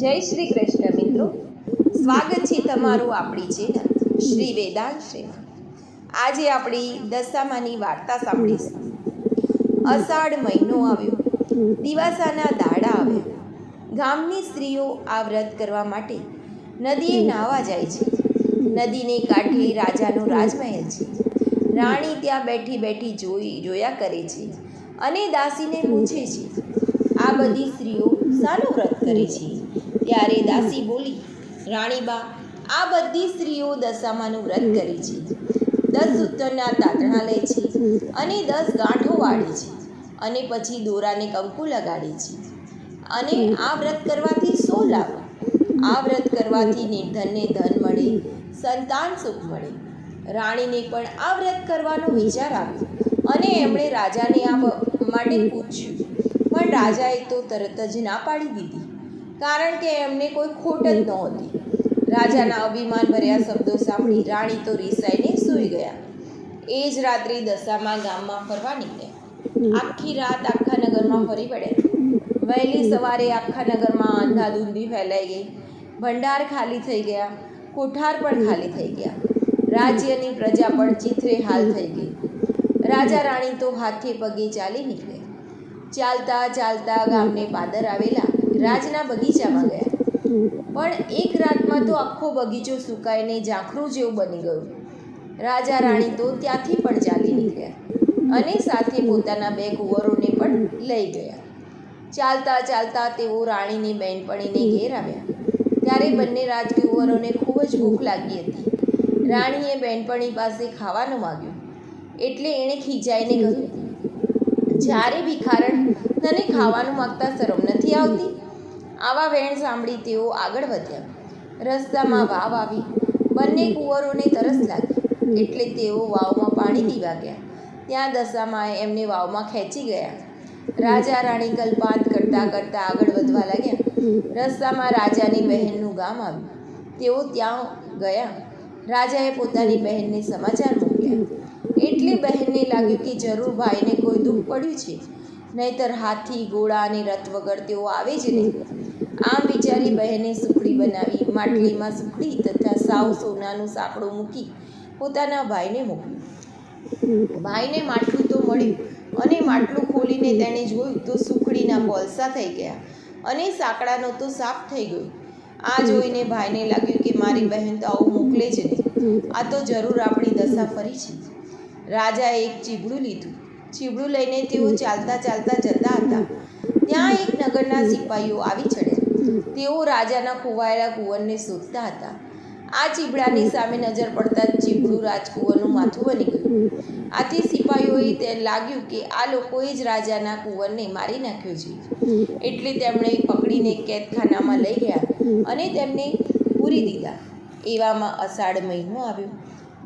જય શ્રી કૃષ્ણ મિત્રો. સ્વાગત છે તમારું આપણી ચેનલ શ્રી વેદાંત શ્રીમાં આજે આપણી દશામાની વાર્તા સાંભળીશું. અષાઢ મહિનો આવ્યો. દિવાસાના દાડા આવ્યા. ગામની સ્ત્રીઓ આ વ્રત કરવા માટે નદીએ નાહવા જાય છે. નદીને કાંઠે રાજાનો રાજમહેલ છે. રાણી ત્યાં બેઠી બેઠી જોઈ જોયા કરે છે અને દાસીને પૂછે છે, આ બધી સ્ત્રીઓ શાનું વ્રત કરે છે. ત્યારે દાસી બોલી, રાણીબા, આ બધી સ્ત્રીઓ દશામાનું વ્રત કરે છે. દસ સૂતરના તાતણા લે છે અને દસ ગાંઠો વાળે છે અને પછી દોરાને કંકુ લગાડે છે. અને આ વ્રત કરવાથી શું લાભ? આ વ્રત કરવાથી નિર્ધનને ધન મળે, સંતાન સુખ મળે. રાણીને પણ આ વ્રત કરવાનો વિચાર આવ્યો અને એમણે રાજાને આ માટે પૂછ્યું પણ રાજાએ તો તરત જ ના પાડી દીધી, કારણ કે એમને કોઈ ખોટ જ નહોતી. રાજાના અભિમાન ભર્યા શબ્દો સાંભળી રાણી તો રીસાઈને સૂઈ ગયા. એ જ રાત્રે દશામાં ગામમાં ફરવા નીકળ્યા. આખી રાત આખા નગરમાં ફરી પડ્યા વહેલી સવારે આખા નગરમાં અંધાધૂંધી ફેલાઈ ગઈ. ભંડાર ખાલી થઈ ગયા, કોઠાર પણ ખાલી થઈ ગયા. રાજ્યની પ્રજા પણ ચિત્રે હાલ થઈ ગઈ. રાજા રાણી તો હાથે પગે ચાલી નીકળ્યા ચાલતા ચાલતા ગામને પાદર આવેલા રાજના બગીચામાં ગયા. પણ એક રાતમાં તો આખો બગીચો સુકાઈને ઝાંખરું જેવું બની ગયું. રાજા રાણી તો ત્યાંથી પણ ચાલી નીકળ્યા અને સાથે પોતાના બે કુંવરોને પણ લઈ ગયા. ચાલતા ચાલતા તેઓ રાણીની બહેનપણીને ઘેર આવ્યા. ત્યારે બંને રાજકુંવરોને ખૂબ જ ભૂખ લાગી હતી. રાણીએ બહેનપણી પાસે ખાવાનું માગ્યું. એટલે એણે ખીજાઈને કહ્યું જ્યારે ભિખારણ તને ખાવાનું માગતા શરમ નથી આવતી? આવા વેણ સાંભળી તેઓ આગળ વધ્યા. રસ્તામાં વાવ આવી. બંને કુંવરોને તરસ લાગી. એટલે તેઓ વાવમાં પાણી પીવા ગયા. ત્યાં દશામાં એમને વાવમાં ખેંચી ગયા. રાજા રાણી કલ્પાંત કરતાં કરતાં આગળ વધવા લાગ્યા. રસ્તામાં રાજાની બહેનનું ગામ આવ્યું. તેઓ ત્યાં ગયા. રાજાએ પોતાની બહેનને સમાચાર મોકલ્યા. એટલે બહેનને લાગ્યું કે જરૂર ભાઈને કોઈ દુઃખ પડ્યું છે. નહીતર હાથી, ઘોડા અને રથ વગર તેઓ આવે જ નહીં. આમ વિચારી બહેને સુખડી બનાવી, માટલીમાં સુખડી તથા સાવ સોનાનું સાંકડું મૂકી પોતાના ભાઈને મોકલ્યું. ભાઈને માટલું તો મળ્યું અને માટલું ખોલીને તેણે જોયું તો સુખડીના કોલસા થઈ ગયા અને સાંકડાનો તો સાફ થઈ ગયો. આ જોઈને ભાઈને લાગ્યું કે મારી બહેન તો આવું મોકલે જ નહીં. આ તો જરૂર આપણી દશા ફરી છે. રાજાએ એક ચીબડું લીધું. ચીબડું લઈને તેઓ ચાલતા ચાલતા જતા હતા. ત્યાં એક નગરના સિપાહીઓ આવી ચડ્યા. તેઓ રાજાના ખોવાયેલા કુંવરને શોધતા હતા. આ ચીબડાની સામે નજર પડતા જ ચીબડું રાજકુંવરનું માથું બની ગયું. આથી સિપાહીઓએ તેને લાગ્યું કે આ લોકોએ જ રાજાના કુંવરને મારી નાખ્યો છે. એટલે તેમણે પકડીને કેદખાનામાં લઈ ગયા અને તેમને પૂરી દીધા. એવામાં અષાઢ મહિનો આવ્યો.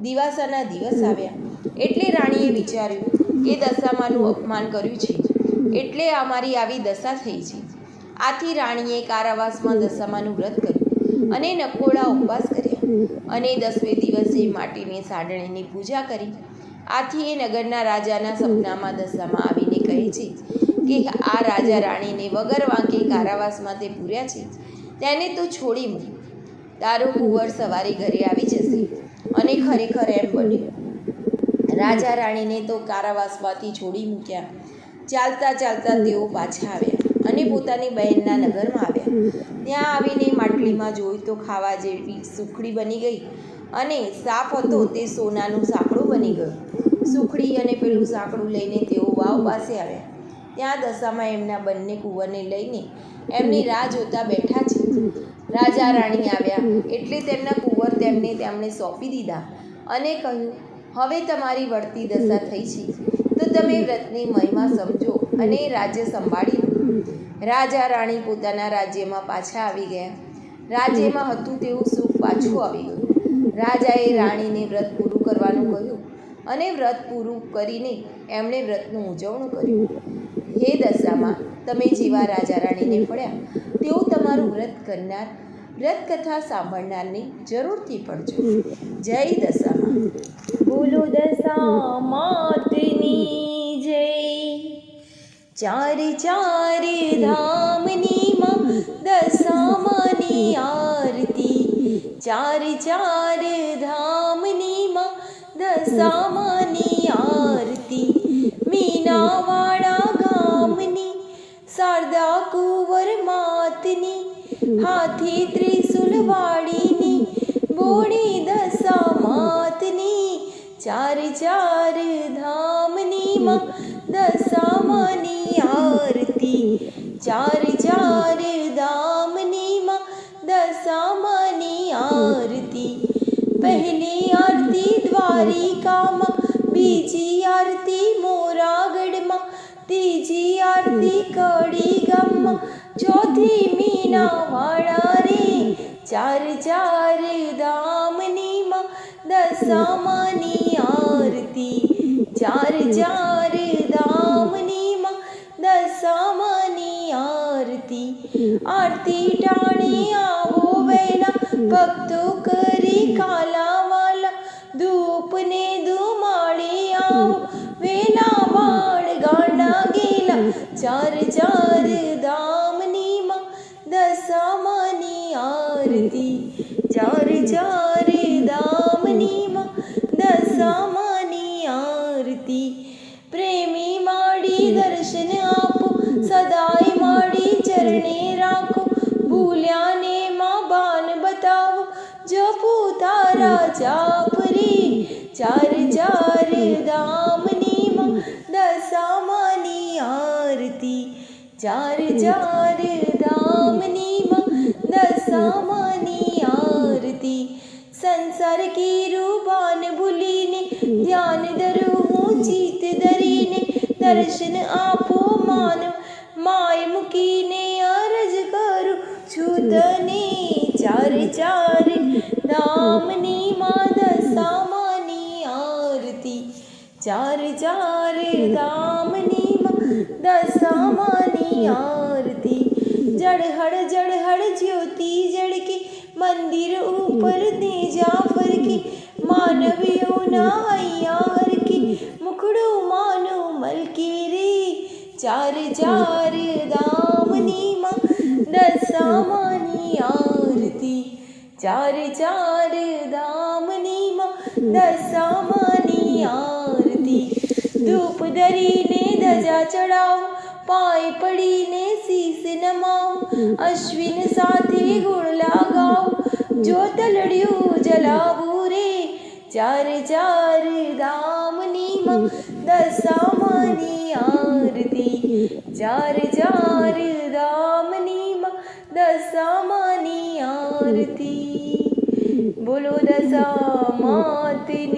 દિવાસાના દિવસ આવ્યા. એટલે રાણીએ વિચાર્યું કે દશામાનું અપમાન કર્યું છે. એટલે અમારી આવી દશા થઈ છે. આથી રાણીએ કારાવાસમાં દશામાનું વ્રત કર્યું અને નકોડા ઉપવાસ કર્યા અને દસમે દિવસે માટીની સાંડણીની પૂજા કરી. આથી એ નગરના રાજાના સપનામાં દશામાં આવીને કહે છે કે, આ રાજા રાણીને વગર વાંકે કારાવાસમાં તે પૂર્યા છે. તેને તો છોડી મૂક. તારો કુંવર સવારે ઘરે આવી જશે અને ખરેખર એમ બન્યું. રાજા રાણીને તો કારાવાસમાંથી છોડી મૂક્યા. ચાલતા ચાલતા તેઓ પાછા આવ્યા અને પોતાની બહેનના નગરમાં આવ્યા. ત્યાં આવીને માટલીમાં જોઈ તો ખાવા જેવી સુખડી બની ગઈ અને સાફ હતો તે સોનાનું સાંકડું બની ગયું. સુખડી અને પેલું સાંકડું લઈને તેઓ વાવ પાસે આવ્યા. ત્યાં દશામાં એમના બંને કુંવરને લઈને એમની રાહ જોતા બેઠા છે. રાજા રાણી આવ્યા એટલે તેમના કુંવર તેમને તેમણે સોંપી દીધા અને કહ્યું હવે તમારી વળતી દશા થઈ છે. તો તમે વ્રતની મહિમા સમજો અને રાજ્ય સંભાળી લો રાજા રાણી પોતાના રાજ્યમાં પાછા આવી ગયા. રાજ્યમાં હતું તેવું સુખ પાછું આવી ગયું રાજાએ રાણીને વ્રત પૂરું કરવાનું કહ્યું અને વ્રત પૂરું કરીને એમણે વ્રતનું ઉજવણું કર્યું. હે દશામાં તમે જેવા રાજા રાણીને પડ્યા તેવું તમારું વ્રત કરનાર વ્રત કથા સાંભળનારને જરૂરથી પડજો. જય દશામાં. બોલો દશા માતની જય. ચાર ચાર ધામની માં દશામાની આરતી. ચાર ચાર ધામની માં દશામાની ચાર ચાર ધામની માં આરતી. ચાર ચાર ધામની માં દશામાની આરતી. પહેલી આરતી દ્વારિકામાં, બીજી આરતી મોરાગઢમાં ત્રીજી આરતી કડી ગામમાં ચોથી મીનાવાળા રે. ચાર ચાર ધામની માં દશામાની આરતી ચાર ચાર ધામની માં દશામાની આરતી આરતી ટાણે આવો વેલા ભક્તો કરી કાલાવાલા ધૂપને ધુમાડી આવો વેલા બાળ ગાંડા ગેલા ચાર ચાર ધામની માં દશામાની આરતી ચાર ચાર દશામાની આરતી. પ્રેમી માડી દર્શન આપો, સદાય માડી ચરણે રાખો. ભૂલ્યાને માં બાન બતાવો, જપો તારા જાપ રે ચાર ચાર ધામની માં દશામાની આરતી. ચાર ચાર સંસાર કી રૂબાન ભૂલીને, ધ્યાન ધરવું, જીત ધરીને, દર્શન આપો માનવ. માય મૂકીને અરજ કરું છું તને ચાર ચાર. નામની માં દશામાની આરતી, ચાર ચાર. ધામની દશામાની આરતી. જળહળ જળહળ જ્યોતિ જળકે મંદિર ઉપર તેજા ફરકી માનવીઓના અહીંયા કી મુખડું માનું મલકી રે. ચાર ચાર ધામની માં દશામાની આરતી. ચાર ચાર ધામની માં દશામાની આરતી. ધૂપ ધરીને ધજા ચડાવો પાય પડીને શીશ નમાવ અશ્વિન સાથે ગુણ લગાવ જો તલડ્યું જલાવું રે ચાર ચાર ધામની માં દશામાની આરતી ચાર ચાર ધામની માં દશામાની આરતી બોલો દશા માતની